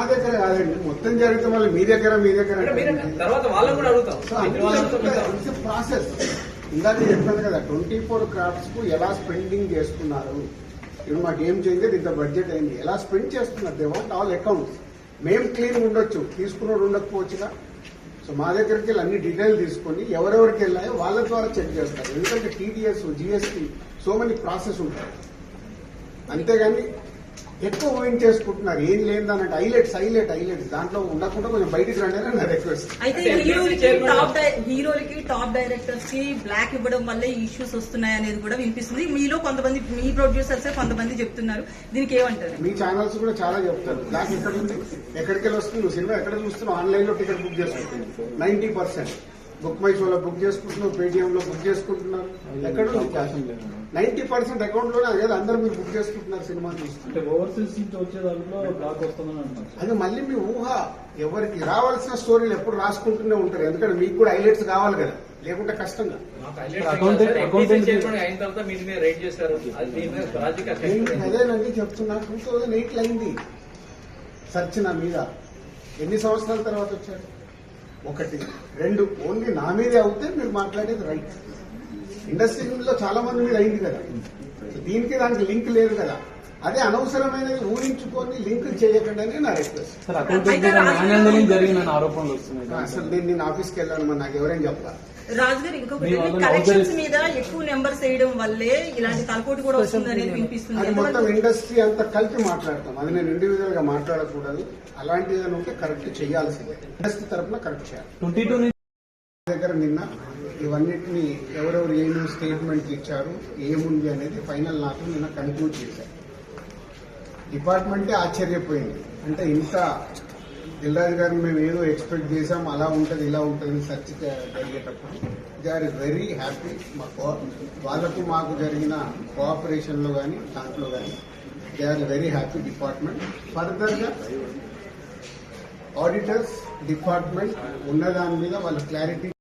మా దగ్గర కాదండి. మొత్తం జరిగితే మళ్ళీ మీ దగ్గర మీ దగ్గర తర్వాత వాళ్ళని కూడా అడుగుతాం. ప్రాసెస్. ఇందాక చెప్పాను కదా ట్వంటీ ఫోర్ క్రాఫ్ట్స్కు ఎలా స్పెండింగ్ చేస్తున్నారు? ఇప్పుడు మాకు ఏం చేయలేదు ఇంత బడ్జెట్ అయింది. ఎలా స్పెండ్ చేస్తున్నారు? దే వాంట్ ఆల్ అకౌంట్స్ మేము క్లీన్ ఉండొచ్చు. తీసుకున్నోడు ఉండకపోవచ్చుగా. సో మా దగ్గరికి వెళ్ళి అన్ని డీటెయిల్ తీసుకొని ఎవరెవరికి వెళ్ళాయో వాళ్ళ ద్వారా చెక్ చేస్తారు. ఎందుకంటే TDS GST so many process ఉంటాయి. అంతేగాని ఎక్కువ ఊహించేసుకుంటున్నారు ఏం లేదన్నట్టు. హైలైట్స్ హైలైట్ హైలైట్స్ దాంట్లో ఉండకుండా కొంచెం బయటికి రండి అని నా రిక్వెస్ట్ అయితే హీరోలకి టాప్ డై- హీరోలకి టాప్ డైరెక్టర్స్కి బ్లాక్ ఇవ్వడం వల్ల ఇష్యూస్ వస్తున్నాయి అనేది కూడా వినిపిస్తుంది. మీలో కొంతమంది మీ ప్రొడ్యూసర్స్ కొంతమంది చెప్తున్నారు. దీనికి ఏమంటారు? మీ ఛానల్స్ కూడా చాలా చెప్తారు. బ్లాక్ ఎక్కడ ఉంది? ఎక్కడికి వెళ్ళి వస్తుంది? నువ్వు సినిమా ఎక్కడ చూస్తున్నావు? ఆన్లైన్లో టికెట్ బుక్ చేసుకుంటున్నావు నైన్టీ పర్సెంట్. బుక్ మై షోలో బుక్ చేసుకుంటున్నావు పేటిఎం లో బుక్ చేసుకుంటున్నారు. ఎక్కడ నైన్టీ పర్సెంట్ అకౌంట్లోనే అదే అందరూ మీరు బుక్ చేసుకుంటున్నారు సినిమా ఓవర్సీస్ నుంచి వచ్చే దాంట్లో బ్లాక్ వస్తుందని అంటున్నారు. అది మళ్ళీ మీ ఊహ. ఎవరికి రావాల్సిన స్టోరీలు ఎప్పుడు రాసుకుంటూనే ఉంటారు. ఎందుకంటే మీకు కూడా హైలైట్స్ కావాలి కదా. లేకుంటే కష్టంగా. అదేనండి చెప్తున్నా. టూ థౌజండ్ ఎయిట్ అయింది. సర్చ్ నా మీద. ఎన్ని సంవత్సరాల తర్వాత వచ్చారు ఒకటి. రెండు ఓన్లీ నా మీదే అవుతే మీరు మాట్లాడేది రైట్ ఇండస్ట్రీలో చాలా మంది మీద అయింది కదా. దీనికి దానికి లింక్ లేదు కదా. అదే అనవసరమైనది ఊహించుకొని లింక్ చేయకండి అని నా రిక్వెస్ట్. ఆరోపణలు వస్తున్నాయి. అసలు నేను నేను ఆఫీస్కి వెళ్ళాను మరి నాకు ఎవరైనా చెప్పాలి? రాజు గారు ఇంకొకటి మీ వాళ్ళని కలెక్షన్స్ అవుతారు. మీద ఎక్కువ నెంబర్స్ వేయడం వల్లే ఇలాంటి తలపోటు కూడా వస్తుంది అనేది వినిపిస్తుంది. అది మొత్తం ఇండస్ట్రీ అంతా కలిపి మాట్లాడతాం. అది నేను ఇండివిజువల్గా మాట్లాడకూడదు. అలాంటి ఏదైనా ఉంటే కరెక్ట్ చేయాల్సిందే. ఇండస్ట్రీ తరఫున కరెక్ట్ చేయాలి. దగ్గర నిన్న ఇవన్నిటిని ఎవరెవరు ఏమేమి స్టేట్మెంట్ ఇచ్చారు ఏముంది అనేది ఫైనల్ నాకు నిన్న కన్క్లూడ్ చేశారు. డిపార్ట్మెంటే ఆశ్చర్యపోయింది. అంటే ఇంత దిల్రాజు గారు మేము ఏదో ఎక్స్పెక్ట్ చేసాం అలా ఉంటుంది ఇలా ఉంటుంది సర్చ్ జరిగేటప్పుడు దే ఆర్ వెరీ హ్యాపీ. మా కో- వాళ్ళకు మాకు జరిగిన కోఆపరేషన్లో కానీ దాంట్లో కానీ they are very happy department. ఫర్దర్గా ఆడిటర్స్ డిపార్ట్మెంట్ ఉన్న దాని మీద వాళ్ళు క్లారిటీ